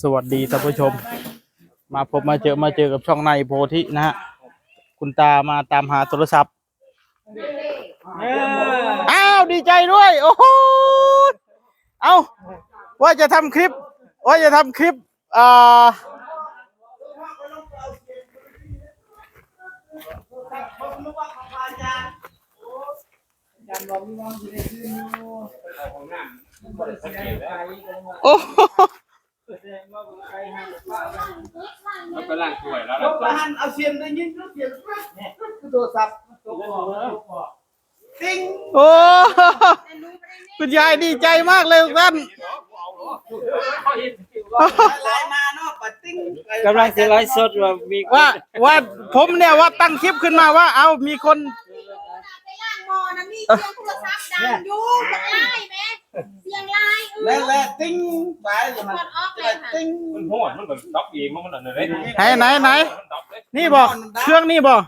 สวัสดีท่านผู้ชม มาพบมาเจอมาเจอกับช่องในโพธินะฮะคุณตามาตามหาโทรศัพท์อ้าวดีใจด้วย โอ้โหเอาว่าจะทำคลิป ว่าจะทำคลิปอ่าโอ้ โหมันก็ล่างถ้วยแล้วยกละหันเอาเสียงได้ยินก็เสียงเนี่ยคือโทรศัพท์ติ้งโอ้คุณยายดีใจมากเลยทุกท่านไลน์มาเนาะปัดติ้งกำลังจะไลฟ์สดว่ามีว่าว่าผมเนี่ยว่าตั้งคลิปขึ้นมาว่า เอามีคนไปล่างหมอนะมีเสียงโทรศัพท์ดังอยู่มันไล่ไหม เสียงไล่เอและอและติ้งไปเลยมันกดออกเลและยค่ะติ้ง มันหัวมันแบบด็อกเองมันนั่นเลยไหนไหนไหน นี่บอกเครื่องนี่บอก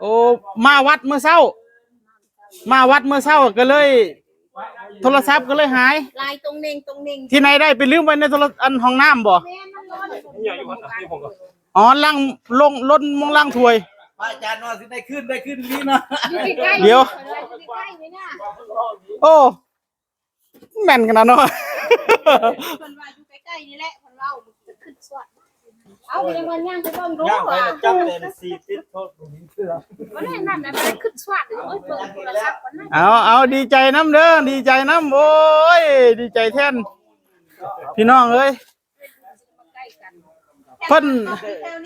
โอ้มาวัดเมื่อเช้า มาวัดเมื่อเช้าก็เลย โทรศัพท์ก็เลยหาย ลายตรงเน่งตรงเน่งที่ไหนได้ไปลืมไว้ในโทรอันห้องน้ำบ่แม่มันร้อนอย่าอยู่วันนี้ผมก็อ๋อล่างลงล้นมองล่างถวย พระอาจารย์ว่าสิได้ขึ้นได้ขึ้นนี่เนาะอยู่ใกล้ๆเดี๋ยว อยู่ใกล้ๆไหมเนี่ยโอ้ แม่นขนาดนั้นเนาะคนว่าอยู่ใกล้ๆนี่แหละคนเราจะขึ้นสวดเอาไปยังวันย่างไปเบิ่งรู้ย่างไปว่าแล้วจับเป็นสีติดโทษผมเชื่อวันนี้นั่นน่ะมันขึ้นสวดหรือว่าเปิดโทรศัพท์วันนั้นเอาเอาดีใจน้ำเด้อดีใจน้ำโอ้ยดีใจแท่นพี่น้องเอ้ย ใกล้กันเพิ่น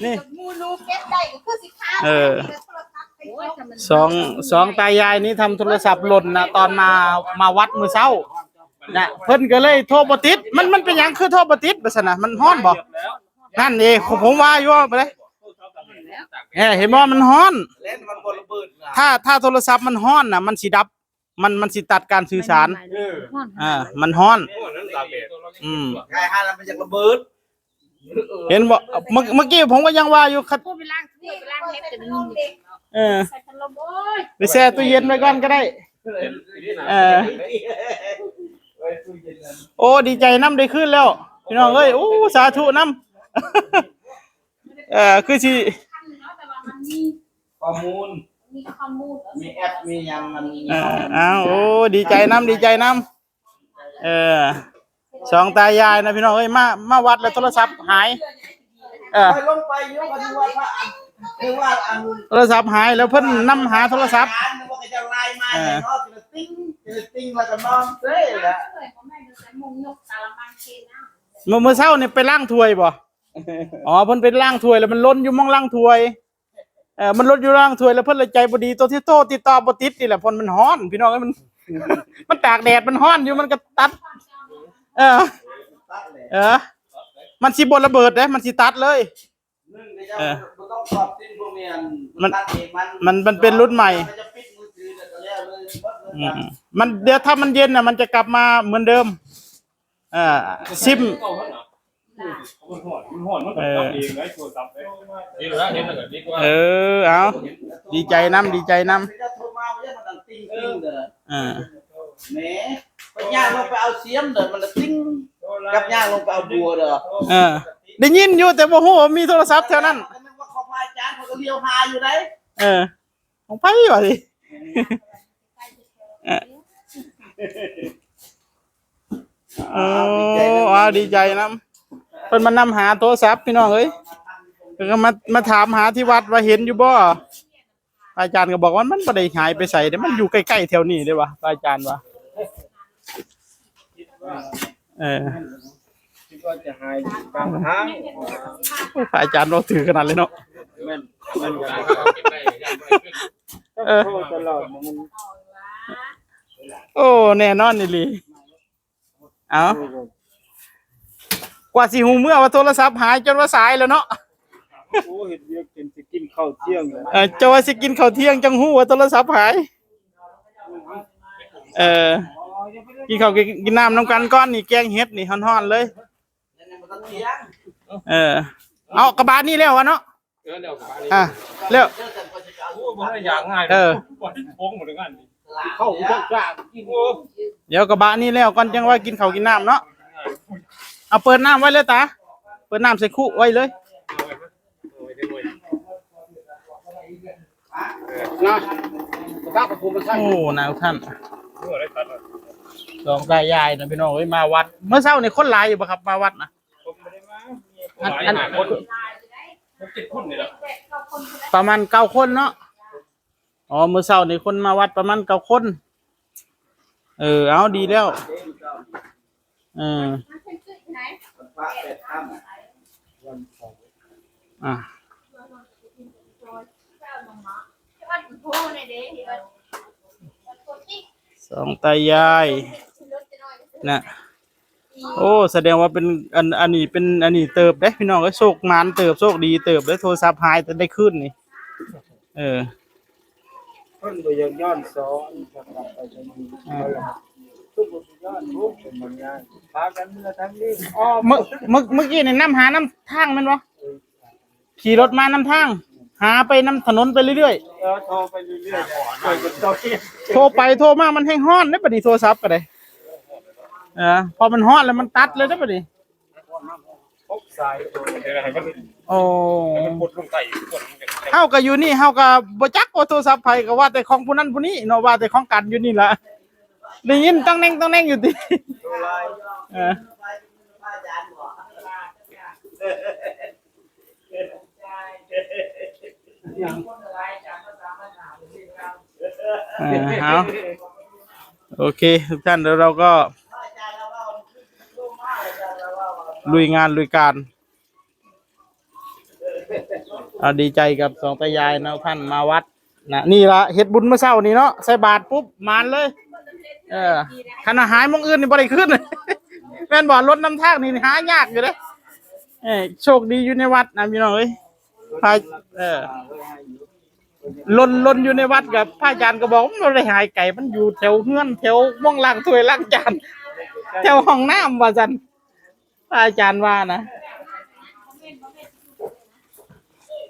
นี่ มูนูเก็ตได้ก็คือสิค้าเออ โทรศัพท์ไปโอ้ยทำมันสองสองตายายนี้ทำโทรศัพท์หล่นนะตอนมามาวัดมือเช้า นะเพิ่นก็เลยโทรบ่ติดมันมันเป็นหยังคือโทรบ่ติดบัดซั่นน่ะมันฮ้อนบ่นั่นเองผมว่าอยู่ว่าไปเลยเอ้ยเห็นบ่มันฮ้อน เล่นมันบนระเบิดนะถ้าถ้าโทรศัพท์มันฮ้อนน่ะมันสิดับ มันมันสิตัดการสื่อสาร อ่า มันฮ้อนนั้นตาเบ็ดอืมใครหาแล้วมันจะระเบิดเห็นบ่เมื่อเมื่อกี้ผมก็ยังว่าอยู่คัดพูดไปล้างที่ไปล้างเฮ็ดกันนี่เออใส่พัดลมโอ้ยไปแช่ตู้เย็นไว้ก่อนก็ได้ เออ โอ้ดีใจน้ำได้ขึ้นแล้ว พี่น้องเอ้ยโอ้สาธุน้ำเออคือสิขั้นเนาะแต่ว่ามันมีข้อมูลมีข้อมูลมีแอปมียังมันเอออ้าวโอ้ดีใจน้ำดีใจน้ำเออสองตายายนะพี่น้องเอ้ยมามาวัดแล้วโทรศัพท์หายเออไปลงไปเยอะกว่าที่ว่าพระอันคือว่าอันโทรศัพท์หายแล้วเพิ่นนํหาโทรศัพท์อาจารย์นึกว่าจะไลน์มาเนี่ยเนาะจะ ติ้งจะติ้งแล้วก็นอนเซ่แหละเคยพ่อแม่ดูใส่มุงยกตาละมังเคนนะเมื่อเมื่อเช้านี่ไปล้างถ้วยบ่อ๋อเพิ่นไปล้างถ้วยแล้วมันล้นอยู่หมองล้างถ้วยเออมันล้นอยู่ล้างถ้วยแล้วเพิ่นเลยใจบ่ดีตัวที่โตติดต่อบ่ติดนี่แหละเพราะมันร้อน พี่น้องเอ้ยมัน มันตากแดดมันร้อนอยู่มันก็ตัด เออตัดเลยเออ มันสิบ่ระเบิดเด้มันสิตัดเลยนึ่งเดี๋ยวมันต้องสอบติ้งพวกเนี้ยมันตัดเองมันมันมันเป็นรุ่นใหม่ อืมมันเดี๋ยวถ้ามันเย็นน่ะ มันจะกลับมาเหมือนเดิม เอ่าซิมมันหัวมันหัวมันด็อกเองไว้โทรศัพท์นี่เหรอเห็นแล้วก็ดีกว่าเออ เอาดีใจน้ำดีใจน้เดี๋ยวจะโทรมาว่าจะมันดังติ้งติ้งเด้อำอ่าแหมไปย่างลงไปเอาเสียมเด้อมันละติ้งกับย่างลงไปเอาบัวเด้อเออได้ยินอยู่แต่บ่ฮู้ว่ามีโทรศัพท์แถวนั้นนึกว่าเขาพาอาจารย์เขาก็เลี้ยวหาอยู่ไหนเออของไปว่ะสิ เออเอาดีใจน้ำเพิ่นมานำหาโทรศัพท์พี่น้องเอ้ยเพิ่นก็มามาถามหาที่วัดว่าเห็นอยู่บ่อาจารย์ก็บอกว่ามันบ่ได้หายไปใส่เด้มันอยู่ใกล้ๆแถวนี้เด้อวะอาจารย์ว่าเออคิดว่าจะหายกลางทางพระอาจารย์เราถือขนาดเลยเนาะแม่นแม่นเออ โทรตลอดมันโอ้แน่นอนนี่ลีเอากว่าสิหูเมื่อว่าโทรศัพท์หายจนว่าสายแล้วเนาะโอ้เห็นเรียกกินสิกินข้าวเที่ยงเลยเออจะว่าสิกินข้าวเที่ยงจังหูว่าโทรศัพท์หาย เออกินข้าวกินน้ำน้ำกันก้อนนี่แกงเฮ็ดนี่ฮ้อนๆเลยมันต้องเที่ยงเออ เอากระบะนี่แล้ววะเนาะเออเดี๋ยวอะเร็วเจอกันก็จะ เอาโอ้มันอย่าข้างกลางกินโอ้เดี๋ยวกระบะนี่แล้วก่อนจังว่ากินข้าวกินน้ำเนาะเอาเปิดน้ำไว้เลยตาเปิดน้ำใส่คุไว้เลยนะก้าวกับภูมิท่านโอ้นายท่านหัวได้ตัดสองตายายนะพี่น้องเอ้ยมาวัด เมื่อเช้าในคนหลายอยู่ปะครับมาวัดนะอันอันคนผมติดคนนี่แหละประมาณเก้าคนเนาะ อ๋อเมื่อเช้านี่คนมาวัดประมาณเก้าคน เออ เอาดีแล้วเออพระแปดค่อะสองตายายนะโอ้แสดงว่าเป็นอันอันนี้เป็นอันนี้เติบได้พี่น้องก็โชคมานเติบโชคดีเติบได้โทรศัพท์หายแต่ได้ขึ้นนี่ เออ พิ่นบ่ยังย้อนสอนครับไปจะมีทุกบ่ย้อนทุกเป็นบางอย่างพากันเมื่อทั้งนี้อ๋อเมื่อเมื่อเมื่อกี้นี่น้ำหาน้ำทางแมันวะขี่รถมาน้ำทาง หาไปน้ำถนนไปเรื่อยเออโทรไปเรื่อยๆช่วยกันต่อเขียนๆโทรไปโทรมามันแห้งห้อนได้ปะดิโทรศัพท์ก็ได้เออพอมันห้อนแล้วมันตัดเลยได้ปะดิพบสายโทร เดี๋ยวให้มันโอ้ ให้มันปดลงไตกดมันจะ เฮาก็อยู่นี่เฮาก็บ่จักว่าโทรศัพท์ไผก็ว่าแต่ของผู้นั้นผู้นี้เนาะว่าแต่ของกันอยู่นี่ล่ะได้ยินต้องแน่งต้องแน่งอยู่ติเออาเอาโอเค ทุกท่านเดี๋ยวเราก็ลุยงานลุยการ เอาดีใจกับสองตายายนะท่านมาวัดนะนี่ละเฮ็ดบุญเมื่อเช้านี้เนาะใส่บาตรปุ๊บมานเลย เออคันอาหารมองอื่นนี่บ่ได้ขึ้นแม่นบ่รถน้ำทางนี่หายากอยู่เด้เอ้ยโชคดีอยู่ในวัดนะพี่น้องเอ้ยพาเออลนลนอยู่ในวัดกับพระอาจารย์ก็บอกว่ามันได้หายไก่มันอยู่แถวเฮือนแถวม่องล่างถ้วยล่างจานแถวห้องน้ำว่าจันพระอาจารย์ว่านะ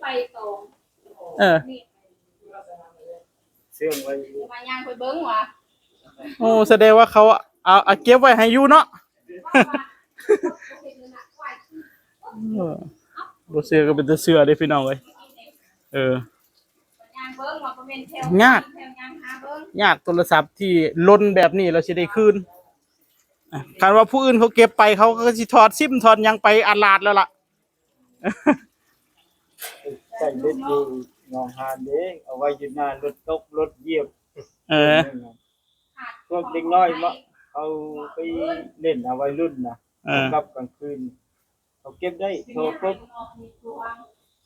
ไปตรงเออเสื่องไว้มายางไปเบิ้งว่ะโอ้แสดงว่าเขาเอาเอาเก็บไว้ให้อยู่เนาะเออบ่เสือก็เป็นแต่เสือเด้พี่น้องเอ้ยเออ ยางเบิ้งว่าเป็นแถวยาก แถวยางหาเบิ้งยากโทรศัพท์ที่ลนแบบนี้เราสิได้คืนอะคันว่าผู้อื่นเขาเก็บไปเขาก็สิถอดซิมถอดหยังไปอาลาดแล้วล่ะ ใส่รถอยู่งองหานเด้เอาไว้อยู่หน้ารถตกรถเหยียบเออ พวกเด็กน้อยมาเอาไปเล่นเอาไว้รุ่นนะเออ กลับกลางคืนเขาเก็บได้โทรปุ๊บ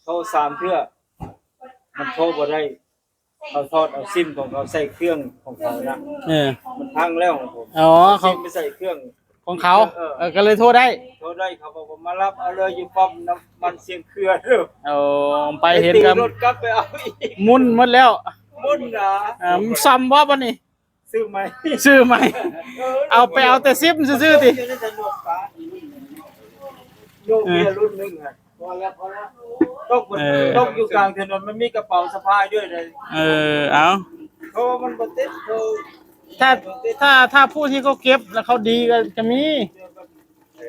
โทรสามเทื่อ มันโทรบ่ได้เขาทอดเอาซิมของเขาใส่เครื่องของเขานะเออ มันพังแล้วของผมอ๋อเขา ซิมไปใส่เครื่อง ของเขาเออก็เลยโทรได้โทรได้เขาบอกว่ามารับเอาเลยอยู่ปั๊มน้ำมันเสียงเครือเด้อเอาไปเห็นตีกับรถกลับไปเอาอีกมุนหมดแล้วมุ่นนะอ่ามันซ้ำว่าปะนี่ซื้อไหมซื้อใหม่ เอาไปเอาแต่ซิมซื้อๆติอยู่ในถนนฟ้าโยกเบียร์รุ่นหนึงอะพอแล้วพอแล้วตกบนตกอยู่กลางถนนมันมีกระเป๋าสะพายด้วยเลยเออเอาเพราะว่ามันบ่ติดโทร ถ้าถ้าถ้าผู้ที่เขาเก็บแล้วเขาดีก็จะมี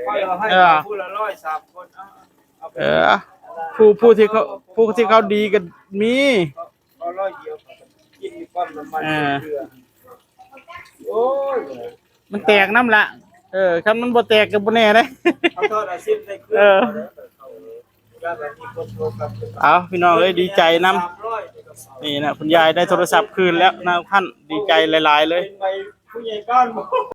ค่อยเอาให้เออ ผู้ละร้อยสามคนเอาเอาไปเออ ผู้ผู้ที่เขาผู้ที่เขาดีก็มี เอาร้อยเดียวกินมีความน้ำมันเออ เกลือโอ้ยมันแตกน้ำละเออคันมันบ่แตกก็บ่แน่เด้ เขาทอดอาซิมได้เครื่เออย่างแบบนี้คนโทรกลับไปเอาพี่น้องเอ้ยดีใจนำสามร้อยในี่นะคุณยายได้โทรศัพท์คืนแล้วนะท่านดีใจหลาย ๆ เลยเป็นใบผู้ใหญ่บ้าน